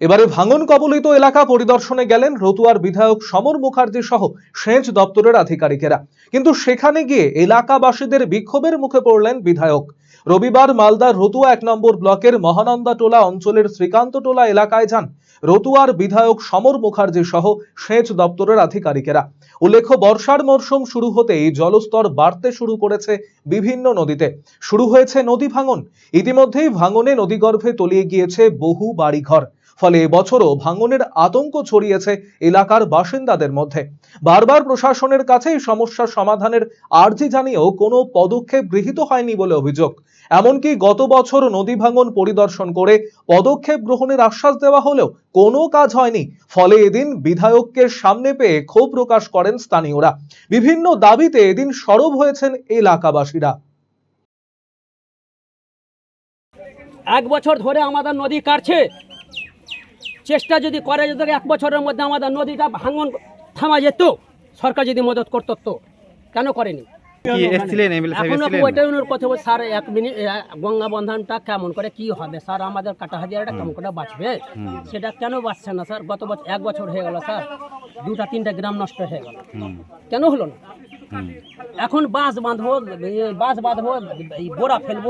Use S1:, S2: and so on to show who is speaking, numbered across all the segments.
S1: এবারে ভাঙন কবলিত এলাকা পরিদর্শনে গেলেন রতুয়ার বিধায়ক সমর মুখার্জি সহ সেচ দপ্তরের আধিকারিকেরা। কিন্তু সেখানে গিয়ে এলাকাবাসীদের বিক্ষোভের মুখে পড়লেন বিধায়ক। রবিবার মালদার রতুয়া এক নম্বর ব্লকের মহানন্দা টোলা অঞ্চলের শ্রীকান্ত টোলা এলাকায় যান রতুয়ার বিধায়ক সমর মুখার্জি সহ সেচ দপ্তরের আধিকারিকেরা। উল্লেখ্য, বর্ষার মরশুম শুরু হতেই জলস্তর বাড়তে শুরু করেছে বিভিন্ন নদীতে। শুরু হয়েছে নদী ভাঙন। ইতিমধ্যেই ভাঙনে নদীগর্ভে তলিয়ে গিয়েছে বহু বাড়িঘর। ফলে এবছরও ভাঙনের আতঙ্ক ছড়িয়েছে এলাকার বাসিন্দাদের মধ্যে। বারবার প্রশাসনের কাছে এই সমাধানের আর্জি জানিয়েও কোনো পদক্ষেপ গৃহীত হয়নি বলে অভিযোগ। এমনকি গত বছর নদী ভাঙন পরিদর্শন করে পদক্ষেপ গ্রহণের আশ্বাস দেওয়া হলেও কোনো কাজ হয়নি। ফলে এদিন বিধায়ককে সামনে পেয়ে ক্ষোভ প্রকাশ করেন স্থানীয়রা। বিভিন্ন দাবিতে এদিন সরব হয়েছেন এলাকাবাসীরা।
S2: এক বছর ধরে আমাদের নদী কাটছে। চেষ্টা যদি করে যদি এক বছরের মধ্যে আমাদের নদীটা ভাঙন থামা যেত সরকার যদি মদত করতো তো কেন করেনি? স্যার এক মিনিট গঙ্গা বন্ধনটা কেমন করে কি হবে? স্যার আমাদের কাটা হাজারটা কেমন করে বাঁচবে? সেটা কেন বাঁচছে না স্যার? গত বছর এক বছর হয়ে গেল স্যার। দুটা তিনটা গ্রাম নষ্ট হয়ে গেল। কেন হলো না? এখন বাঁশ বাঁধবো বাঁশ বাঁধবো বোরা ফেলব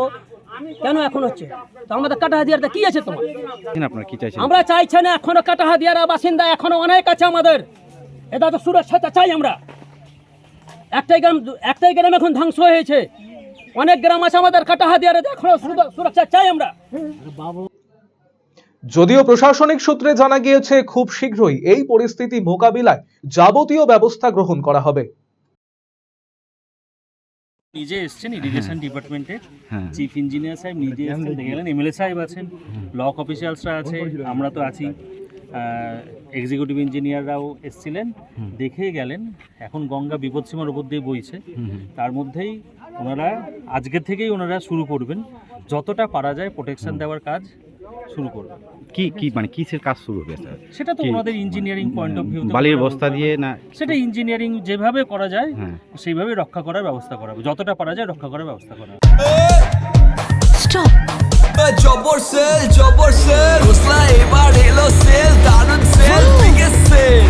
S2: কেন এখন হচ্ছে? তো আমাদের কাটা হাতিয়ারটা কি আছে তোমার?
S3: আপনারা কি চাইছেন।
S2: আমরা চাইছি না এখনও কাটা হাতিয়ারা বাসিন্দা এখনও অনেক আছে আমাদের। এটা তো সুরক্ষাটা চাই আমরা। একটাই গ্রাম একটাই গ্রাম এখন ধ্বংস হয়েছে। অনেক গ্রাম আছে আমাদের কাটা হাতিয়ারে এখনও সুরক্ষা চাই আমরা।
S1: যদিও প্রশাসনিক সূত্রে জানা গিয়েছে খুব শীঘ্রই এই পরিস্থিতি মোকাবিলায় যাবতীয় ব্যবস্থা গ্রহণ করা হবে।
S4: নিজে এসছেন ইরিগেশন ডিপার্টমেন্টে
S3: হ্যাঁ।
S4: চিফ ইঞ্জিনিয়ার সাহেব নিজে এসছেন দেখে। গেলেন এমএলএ সাহেব আছেন ব্লক অফিসিয়ালসরা আছে আমরা তো আছি। এক্সিকিউটিভ ইঞ্জিনিয়াররাও এসছিলেন দেখে গেলেন এখন গঙ্গা বিপদসীমার উপর দিয়ে বইছে। তার মধ্যেই ওনারা আজকে থেকেই ওনারা শুরু করবেন। যতটা পারা যায় প্রোটেকশন দেওয়ার কাজ শুরু করবে?
S3: কি কি মানে কিসের কাজ শুরু হবে স্যার?
S4: সেটা তো ওনাদের ইঞ্জিনিয়ারিং পয়েন্ট অফ ভিউ
S3: বালির বস্তা দিয়ে না
S4: সেটা ইঞ্জিনিয়ারিং যেভাবে করা যায়
S3: হ্যাঁ।
S4: সেইভাবে রক্ষা করার ব্যবস্থা করা হবে। যতটা পারা যায় রক্ষা করার ব্যবস্থা করা হবে।
S5: স্টপ
S6: জবর সেল জবর সেল। রসলা এবার এলো সেল দারুণ সেল বিগেস্ট সেল।